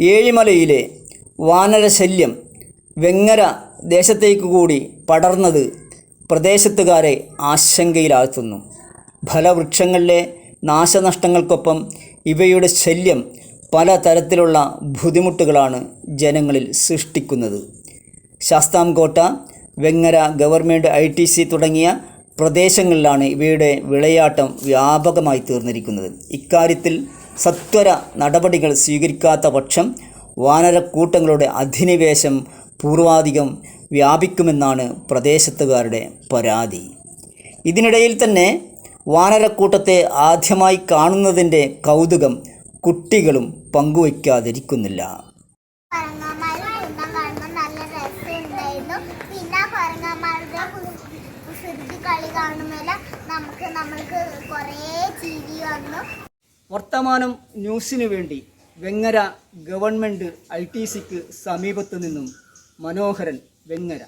ഏഴിമലയിലെ വാനരശല്യം വെങ്ങര ദേശത്തേക്കു കൂടി പടർന്നത് പ്രദേശത്തുകാരെ ആശങ്കയിലാഴ്ത്തുന്നു. ഫലവൃക്ഷങ്ങളിലെ നാശനഷ്ടങ്ങൾക്കൊപ്പം ഇവയുടെ ശല്യം പല തരത്തിലുള്ള ബുദ്ധിമുട്ടുകളാണ് ജനങ്ങളിൽ സൃഷ്ടിക്കുന്നത്. Sasthamkotta Vengara government I T C തുടങ്ങിയ പ്രദേശങ്ങളിലാണ് ഇവയുടെ വിളയാട്ടം വ്യാപകമായി തീർന്നിരിക്കുന്നത്. ഇക്കാര്യത്തിൽ സത്വര നടപടികൾ സ്വീകരിക്കാത്ത പക്ഷം വാനരക്കൂട്ടങ്ങളുടെ അധിനിവേശം പൂർവാധികം വ്യാപിക്കുമെന്നാണ് പ്രദേശത്തുകാരുടെ പരാതി. ഇതിനിടയിൽ തന്നെ വാനരക്കൂട്ടത്തെ ആദ്യമായി കാണുന്നതിന്റെ കൗതുകം കുട്ടികളും പങ്കുവയ്ക്കാതിരിക്കുന്നില്ല. നമുക്ക് നമ്മൾക്ക് കുറേ വന്നു. വർത്തമാനം ന്യൂസിനു വേണ്ടി വെങ്ങര ഗവൺമെന്റ് ഐ ടി സിക്ക് സമീപത്തു നിന്നും മനോഹരൻ വെങ്ങര.